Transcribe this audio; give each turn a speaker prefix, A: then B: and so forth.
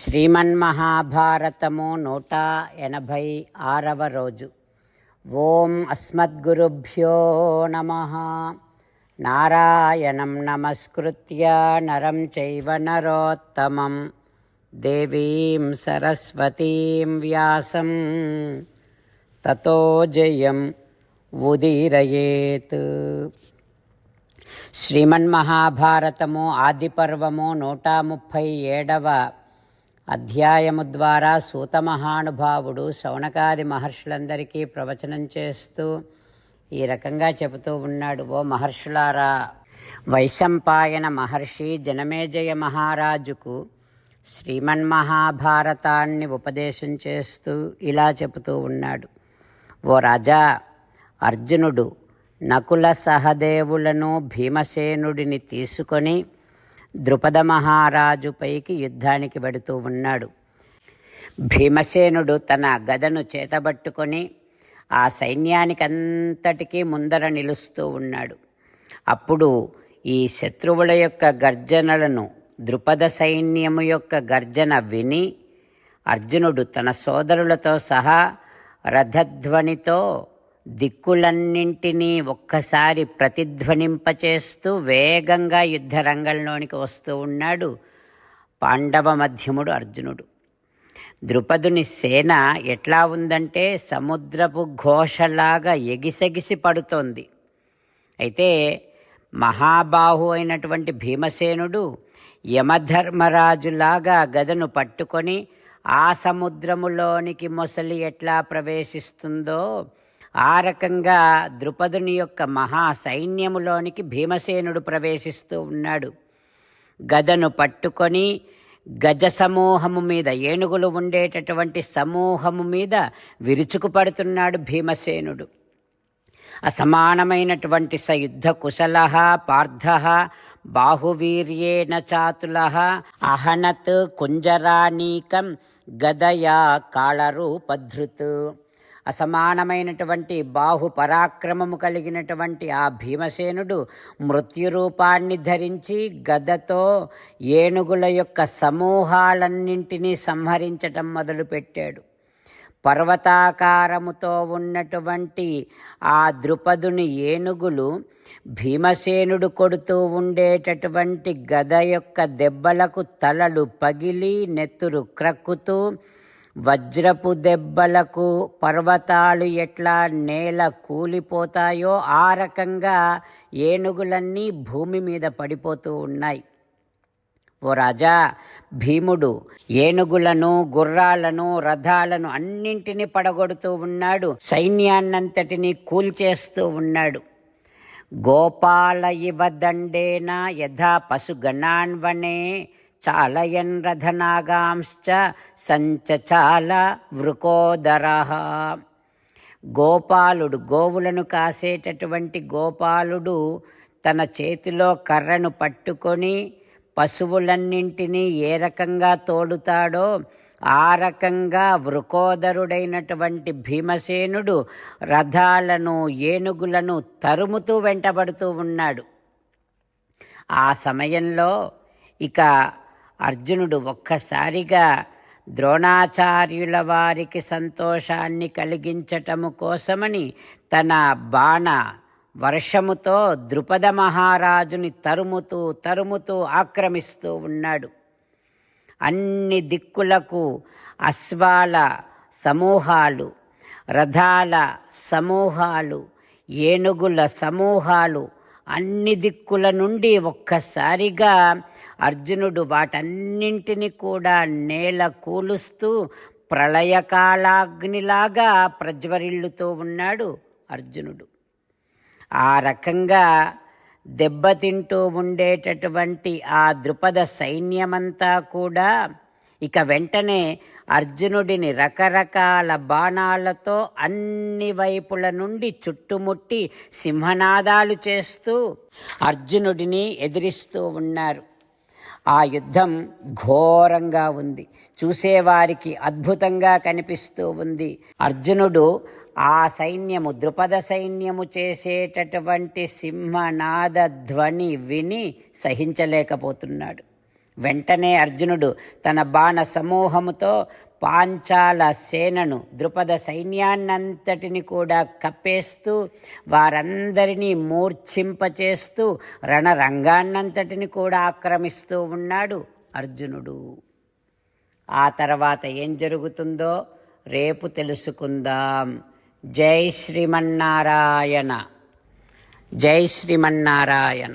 A: శ్రీమన్మహాభారతము నూట ఎనభై ఆరవ రోజు. ఓం అస్మద్గురుభ్యో నమ. నారాయణం నమస్కృత్య నరం చైవ నరోత్తమం. దేవీం సరస్వతీం వ్యాసం. తతో జయం ఉదీరయేత్. శ్రీమన్మహాభారతము ఆదిపర్వము నూట ముప్పై ఏడవ అధ్యాయము ద్వారా సూత మహానుభావుడు శౌనకాది మహర్షులందరికీ ప్రవచనం చేస్తూ ఈ రకంగా చెబుతూ ఉన్నాడు ఓ మహర్షులారా వైశంపాయన మహర్షి జనమేజయ మహారాజుకు శ్రీమన్మహాభారతాన్ని ఉపదేశం చేస్తూ ఇలా చెబుతూ ఉన్నాడు. ఓ రాజా అర్జునుడు నకుల సహదేవులను భీమసేనుడిని తీసుకొని ద్రుపద మహారాజుపైకి యుద్ధానికి వెడుతూ ఉన్నాడు. భీమసేనుడు తన గదను చేతబట్టుకొని ఆ సైన్యానికంతటికీ ముందర నిలుస్తూ ఉన్నాడు. అప్పుడు ఈ శత్రువుల యొక్క గర్జనలను ద్రుపద సైన్యము యొక్క గర్జన విని అర్జునుడు తన సోదరులతో సహా రథధ్వనితో దిక్కులన్నింటినీ ఒక్కసారి ప్రతిధ్వనింపచేస్తూ వేగంగా యుద్ధరంగంలోనికి వస్తూ ఉన్నాడు పాండవ మధ్యముడు అర్జునుడు. ద్రుపదుని సేన ఎట్లా ఉందంటే సముద్రపు ఘోషలాగా ఎగిసెగిసి పడుతోంది. అయితే మహాబాహు అయినటువంటి భీమసేనుడు యమధర్మరాజులాగా గదను పట్టుకొని ఆ సముద్రములోనికి మొసలి ఎట్లా ప్రవేశిస్తుందో ఆ రకంగా ద్రుపదుని యొక్క మహా సైన్యములోనికి భీమసేనుడు ప్రవేశిస్తూ ఉన్నాడు. గదను పట్టుకొని గజ సమూహము మీద ఏనుగులు ఉండేటటువంటి సమూహము మీద విరుచుకుపడుతున్నాడు భీమసేనుడు. అసమానమైనటువంటి స యుద్ధ కుశల పార్థ బాహువీర్యేణ చాతుల అహనత్ కుంజరానీకం గదయా కాళరూపధృత్. అసమానమైనటువంటి బాహు పరాక్రమము కలిగినటువంటి ఆ భీమసేనుడు మృత్యురూపాన్ని ధరించి గదతో ఏనుగుల యొక్క సమూహాలన్నింటినీ సంహరించటం మొదలుపెట్టాడు. పర్వతాకారముతో ఉన్నటువంటి ఆ ద్రుపదుని ఏనుగులు భీమసేనుడు కొడుతూ ఉండేటటువంటి గద యొక్క దెబ్బలకు తలలు పగిలి నెత్తురు క్రక్కుతూ వజ్రపు దెబ్బలకు పర్వతాలు ఎట్లా నేల కూలిపోతాయో ఆ రకంగా ఏనుగులన్నీ భూమి మీద పడిపోతూ ఉన్నాయి. ఓ రాజా భీముడు ఏనుగులను గుర్రాలను రథాలను అన్నింటినీ పడగొడుతూ ఉన్నాడు. సైన్యాన్నంతటినీ కూల్చేస్తూ ఉన్నాడు. గోపాల ఇవ దండేన యథా పశుగణాన్వనే చాలయన్ రథనాగాంశ్చ సంచచాల వృకోదర గోపాలుడు గోవులను కాసేటటువంటి గోపాలుడు తన చేతిలో కర్రను పట్టుకొని పశువులన్నింటినీ ఏ రకంగా తోడుతాడో ఆ రకంగా వృకోదరుడైనటువంటి భీమసేనుడు రథాలను ఏనుగులను తరుముతూ వెంటబడుతూ ఉన్నాడు. ఆ సమయంలో ఇక అర్జునుడు ఒక్కసారిగా ద్రోణాచార్యుల వారికి సంతోషాన్ని కలిగించటము కోసమని తన బాణ వర్షముతో ద్రుపద మహారాజుని తరుముతూ తరుముతూ ఆక్రమిస్తూ ఉన్నాడు. అన్ని దిక్కులకు అశ్వాల సమూహాలు రథాల సమూహాలు ఏనుగుల సమూహాలు అన్ని దిక్కుల నుండి ఒక్కసారిగా అర్జునుడు వాటన్నింటిని కూడా నేల కూలుస్తూ ప్రళయకాలాగ్నిలాగా ప్రజ్వరిల్లుతూ ఉన్నాడు అర్జునుడు. ఆ రకంగా దెబ్బతింటూ ఉండేటటువంటి ఆ ద్రుపద సైన్యమంతా కూడా ఇక వెంటనే అర్జునుడిని రకరకాల బాణాలతో అన్ని వైపుల నుండి చుట్టుముట్టి సింహనాదాలు చేస్తూ అర్జునుడిని ఎదిరిస్తూ ఉన్నారు. ఆ యుద్ధం ఘోరంగా ఉంది. చూసేవారికి అద్భుతంగా కనిపిస్తూ ఉంది. అర్జునుడు ఆ సైన్యము ద్రుపద సైన్యము చేసేటటువంటి సింహనాద ధ్వని విని సహించలేకపోతున్నాడు. వెంటనే అర్జునుడు తన బాణ సమూహముతో పాంచాల సేనను ద్రుపద సైన్యాన్నంతటిని కూడా కప్పేస్తూ వారందరినీ మూర్ఛింపచేస్తూ రణరంగాన్నంతటిని కూడా ఆక్రమిస్తూ ఉన్నాడు అర్జునుడు. ఆ తర్వాత ఏం జరుగుతుందో రేపు తెలుసుకుందాం. జై శ్రీమన్నారాయణ. జై శ్రీమన్నారాయణ.